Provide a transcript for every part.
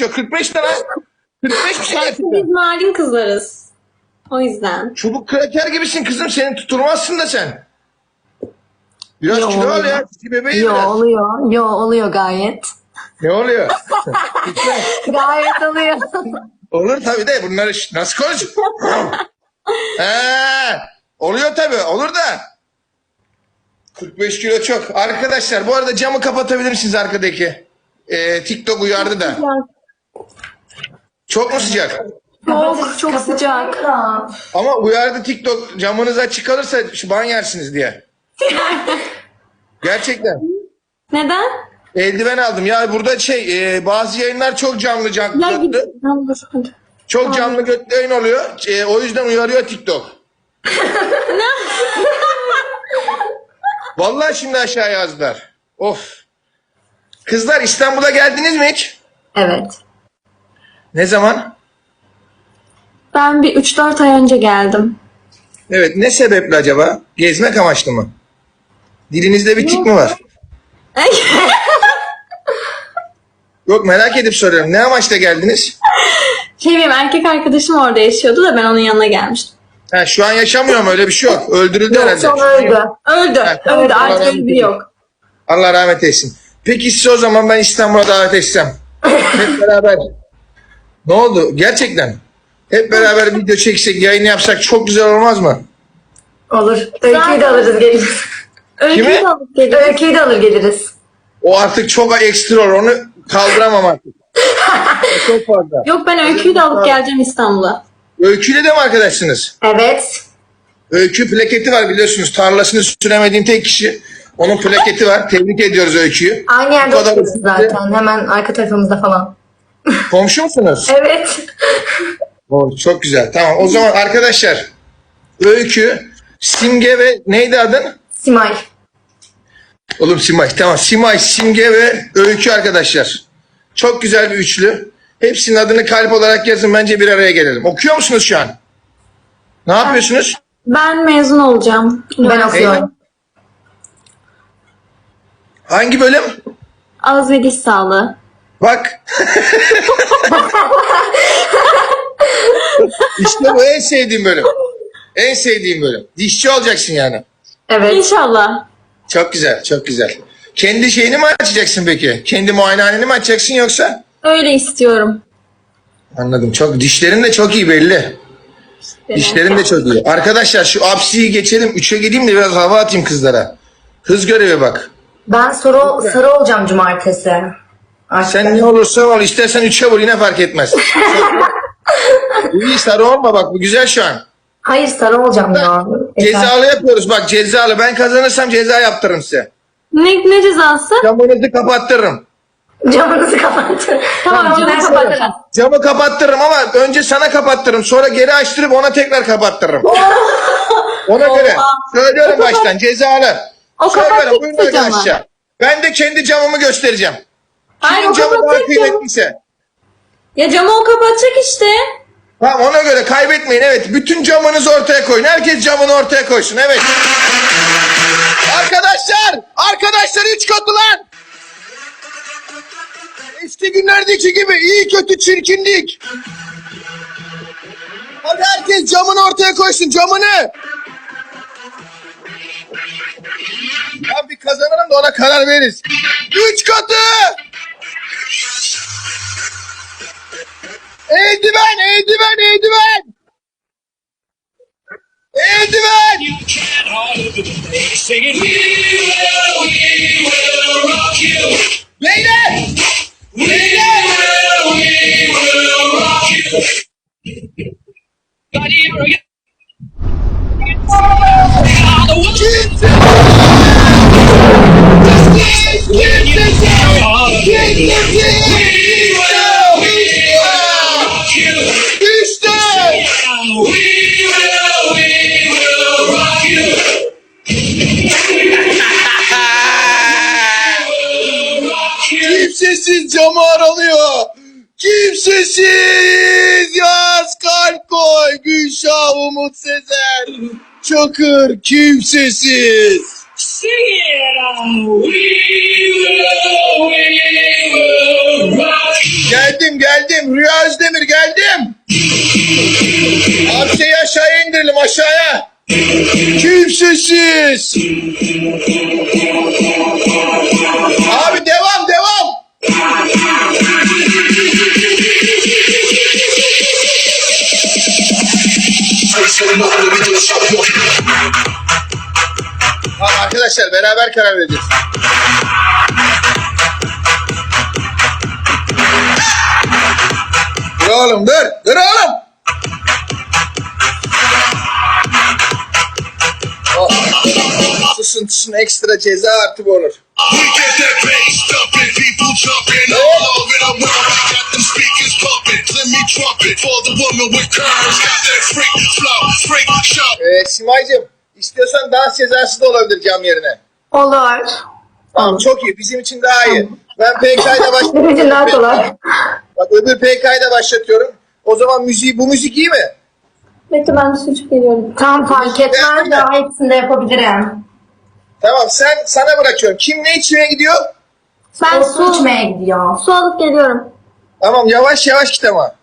yaşıyor? 45 tane. 45 mi saatin? Biz malum kızlarız. O yüzden. Çubuk kraker gibisin kızım. Seni tutturmazsın da sen. Biraz Yo, kilo al ya. Bebeği Yo biraz. oluyor. Yo oluyor gayet. Ne oluyor? gayet oluyor. Olur tabii de bunları nasıl konuş? He, oluyor tabii olur da. 45 kilo çok. Arkadaşlar bu arada camı kapatabilir misiniz arkadaki? Ee, TikTok uyardı da. Çok mu sıcak? Çok, çok sıcak. Ama uyardı TikTok camınız açık kalırsa ban yersiniz diye. Gerçekten. Neden? Eldiven aldım. Ya burada şey e, bazı yayınlar çok canlı canlı Ya götlü. Tamam, dur, hadi. Çok canlı götlü yayın oluyor. E, o yüzden uyarıyor TikTok. Vallahi şimdi aşağı yazdılar. Of. Kızlar İstanbul'a geldiniz mi hiç? Evet. Ne zaman? Ben bir 3-4 ay önce geldim. Evet. Ne sebeple acaba? Gezmek amaçlı mı? Dilinizde bir tik mi var? Yok merak edip soruyorum. Ne amaçla geldiniz? şey benim erkek arkadaşım orada yaşıyordu da ben onun yanına gelmiştim. Ha, şu an yaşamıyor mu? Öyle bir şey yok. Öldürüldü Yok herhalde. sonra öldü. Öldü. Ha, öldü. Allah Artık rahmet öldü yok. Allah rahmet eylesin. Peki size o zaman ben İstanbul'a davet etsem. Hep beraber. Ne oldu? Gerçekten. Hep beraber video çeksek, yayın yapsak çok güzel olmaz mı? Olur. Öyküyü de alırız geliriz. Öyküyü Kimi? de alıp geliyor. Öyküyü de alır geliriz. O artık çok ekstra olur. Onu kaldıramam artık. O çok fazla. Yok ben öyküyü de alıp geleceğim İstanbul'a. Öyküyle de mi arkadaşsınız? Evet. Öykü plaketi var biliyorsunuz. Tarlasını süremediğim tek kişi. Onun plaketi var. Tebrik ediyoruz Öykü'yü. Aynı yerde Bu kadar oturuyoruz zaten. Hemen arka tarafımızda falan. Komşu musunuz? Evet. Oo, çok güzel. Tamam. O zaman arkadaşlar Öykü, Simge ve neydi adın? Simay. Oğlum Simay. Tamam. Simay, Simge ve Öykü arkadaşlar. Çok güzel bir üçlü. Hepsinin adını kalp olarak yazın. Bence bir araya gelelim. Okuyor musunuz şu an? Ne yapıyorsunuz? Ben mezun olacağım. Ben okuyorum. Hangi bölüm? Ağız ve diş sağlığı. Bak. işte bu en sevdiğim bölüm. En sevdiğim bölüm. Dişçi olacaksın yani. Evet. İnşallah. Çok güzel, çok güzel. Kendi şeyini mi açacaksın peki? Kendi muayenehaneni mi açacaksın yoksa? Öyle istiyorum. Anladım. Çok dişlerin de çok iyi belli. Dişlerin de çok iyi. Arkadaşlar şu apsiyi geçelim. Üçe gideyim de biraz hava atayım kızlara. Hız görevi bak. Ben sarı, sarı olacağım cumartesi. Sen ne olursa ol. istersen üçe vur yine fark etmez. iyi sarı olma bak bu güzel şu an. Hayır sarı olacağım ya. Cezalı yapıyoruz bak cezalı. Ben kazanırsam ceza yaptırırım size. Ne, ne cezası? Camınızı kapattırırım. Camınızı kapattın. Tamam camı ben kapatacağım. Camı kapattırırım ama önce sana kapattırırım. Sonra geri açtırıp ona tekrar kapattırırım. Ona göre. Söylüyorum baştan cezalı. O Söylüyorum buyurun hadi aşağı. Ben de kendi camımı göstereceğim. Hayır Kimin o camı daha kapatacak camı. kıymetliyse. Ya camı o kapatacak işte. Tamam ona göre kaybetmeyin evet. Bütün camınızı ortaya koyun. Herkes camını ortaya koysun evet. Arkadaşlar! Arkadaşlar üç katı lan! Eski günlerdeki gibi iyi kötü çirkinlik. Hadi herkes camını ortaya koysun camını. Ya bir kazanalım da ona karar veririz. Üç katı! Eldiven, eldiven, eldiven! Eldiven! You can't rock you. Beyler! We Kimsesiz camı aralıyor. Kimsesiz! Yaz kalp koy. Gülşah Umut Sezer. Çakır kimsesiz. Sing it out. We will, we will rock. Geldim geldim. Rüya Özdemir geldim. Abi şeyi aşağıya indirelim aşağıya. Kimsesiz. Tamam arkadaşlar beraber karar vereceğiz. Dur oğlum dur. Dur oğlum. Oh. Susun susun ekstra ceza artı bu olur. Ee, Simay'cığım istiyorsan dans cezası da olabilir cam yerine. Olur. Tamam çok iyi. Bizim için daha iyi. Ben PK'yla Benim için daha kolay. başlatıyorum. Bak öbür PK'yla başlatıyorum. O zaman müziği, bu müzik iyi mi? Bekle ben de su içip geliyorum. Tam fark etmez daha hepsini de yapabilirim. Tamam sen sana bırakıyorum. Kim ne içmeye gidiyor? Ben su, içmeye gidiyor. su alıp geliyorum. Tamam yavaş yavaş git ama.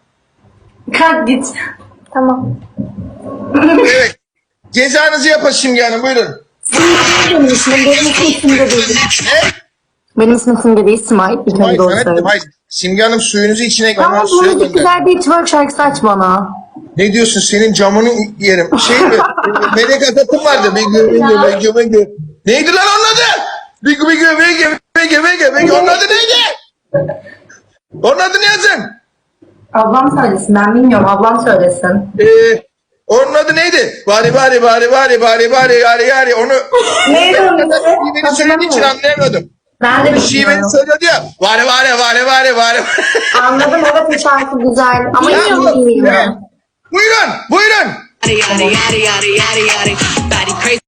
Kalk git. Tamam. Evet. Cezanızı yapın Simge Hanım buyurun. Benim ismim, benim ismim Simge değil. Ne? Benim ismim Simge değil, Simay. İlk önce Hayır, doğru sana dedim, söyle. hayır. Simge Hanım suyunuzu içine Tamam bu suya gönder. güzel bir twerk şarkısı aç bana. Ne diyorsun senin camını yerim. Şey mi? Melek Atatürk vardı. Bigü bigü bigü bigü. Neydi lan onun adı? Bigü bigü bigü bigü bigü bigü. Onun adı neydi? Onun adını yazın. Ablam söylesin, ben bilmiyorum. Ablam söylesin. Ee, onun adı neydi? Bari bari bari bari bari bari yari yari onu Neydi onun adı? şiveni söylediği için anlayamadım. Ben de Şiveni bilmiyorum. söylüyordu ya. Bari bari bari bari bari. Anladım evet bu şarkı güzel ama Ya, hiç bilmiyorum. Buyurun buyurun. yada yada yada yada yada. Body crazy.